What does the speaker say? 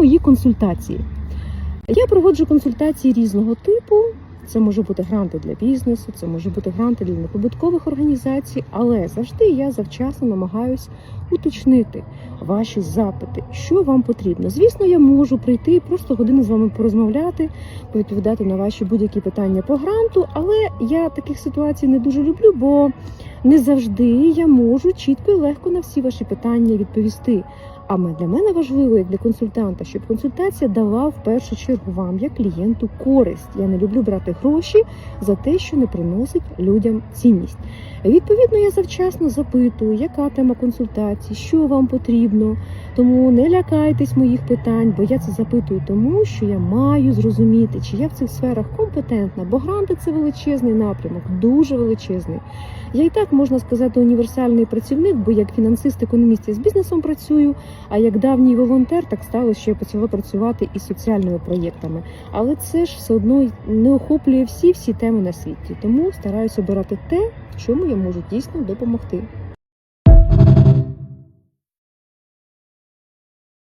мої консультації. Я проводжу консультації різного типу. Це може бути гранти для бізнесу, це може бути гранти для неприбуткових організацій, але завжди я завчасно намагаюсь уточнити ваші запити, що вам потрібно. Звісно, я можу прийти і просто годину з вами порозмовляти, повідповідати на ваші будь-які питання по гранту, але я таких ситуацій не дуже люблю, бо не завжди я можу чітко і легко на всі ваші питання відповісти. А для мене важливо, як для консультанта, щоб консультація дала в першу чергу вам, як клієнту, користь. Я не люблю брати гроші за те, що не приносить людям цінність. Відповідно, я завчасно запитую, яка тема консультації, що вам потрібно. Тому не лякайтесь моїх питань, бо я це запитую, тому що я маю зрозуміти, чи я в цих сферах компетентна, бо гранти це величезний напрямок, дуже величезний. Я і так можна сказати універсальний працівник, бо як фінансист, економіст я з бізнесом працюю. А як давній волонтер, так стало, що я почала працювати із соціальними проєктами. Але це ж все одно не охоплює всі всі теми на світі. Тому стараюся обирати те, в чому я можуть дійсно допомогти.